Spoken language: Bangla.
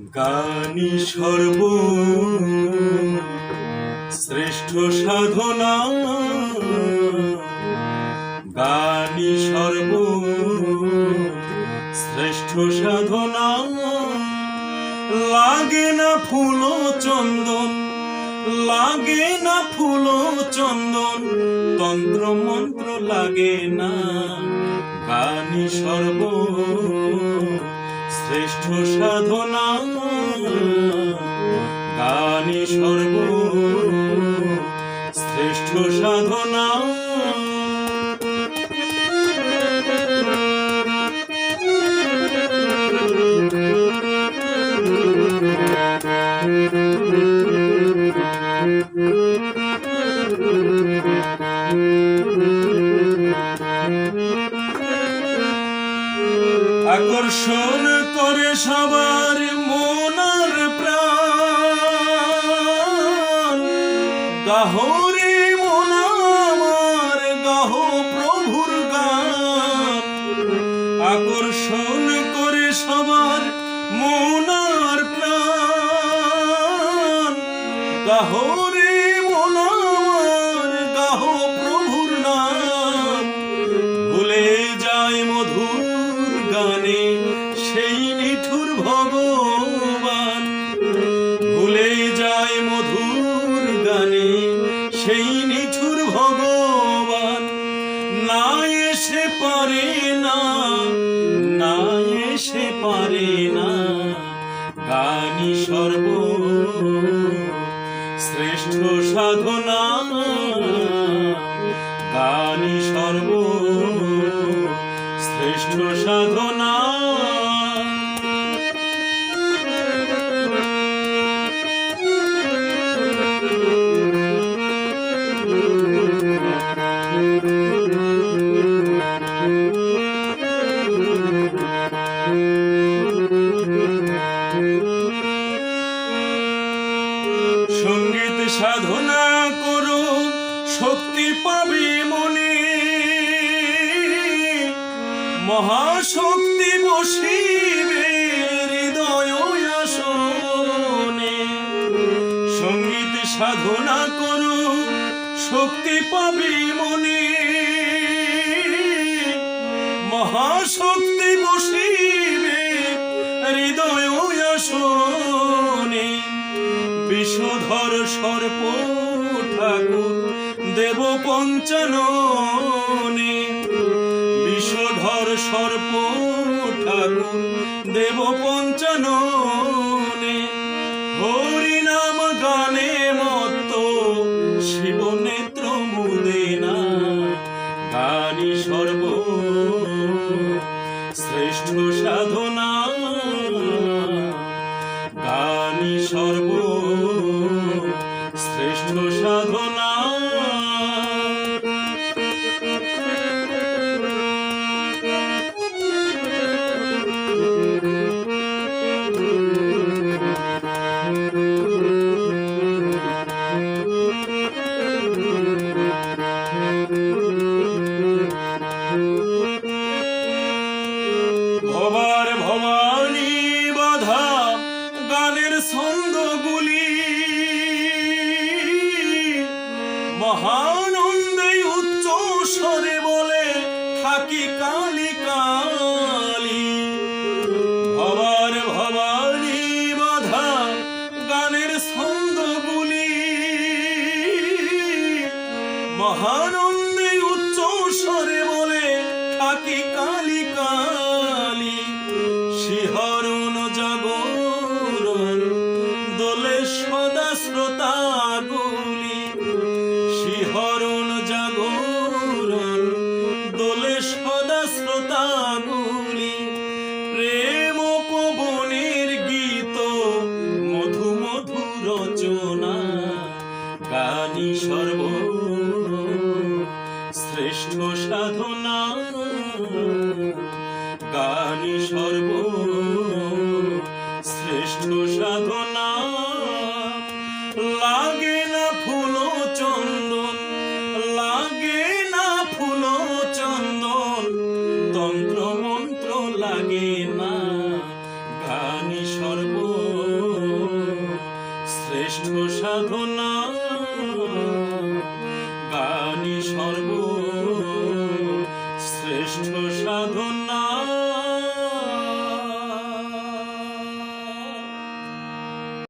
গানি সর্ব শ্রেষ্ঠ সাধনা। গানি সর্ব শ্রেষ্ঠ সাধনা। লাগে না ফুল চন্দন, লাগে না ফুল চন্দন তন্ত্র মন্ত্র লাগে না। গানি সর্ব শ্রেষ্ঠ সাধনা গানি সর্ব শ্রেষ্ঠ সাধনা। আকর্ষণ সবার মনার প্রাণ। গাহরে মন আমার, গাহ প্রভুর গান। আকর্ষণ করে সবার মনার প্রাণ। গাহরে মন এসে পারে না না এসে পারে না। গানি সর্ব শ্রেষ্ঠ সাধনা। গানি সর্ব শ্রেষ্ঠ সাধনা। সাধনা করো শক্তি পাবে মনে। মহাশক্তি বসিবে হৃদয় সংগীত সাধনা করো শক্তি পাবে মনে। মহাশক্তি বিষধর সর্প ঠাকুর, দেব পঞ্চাননে। বিষধর সর্প ঠাকুর, দেব পঞ্চাননে। হরি নাম গানে মত শিব নেত্র মুদে না গানি সর্ব শ্রেষ্ঠ সাধনা ভবার ভবানী বাধা গানের ছন্দগুলি। মহানন্দে স্বরে বলে থাকি কালি কালি। শিহরণ জাগরণ দোলে সদা শ্রোতাগুলি। শিহরণ শ্রেষ্ঠ সাধনা গানি সর্ব শ্রেষ্ঠ সাধনা। লাগে না ফুল চন্দন। লাগে না ফুল চন্দন। তন্ত্র মন্ত্র লাগে না। গানি সর্ব শ্রেষ্ঠ সাধনা। গানি সর্ব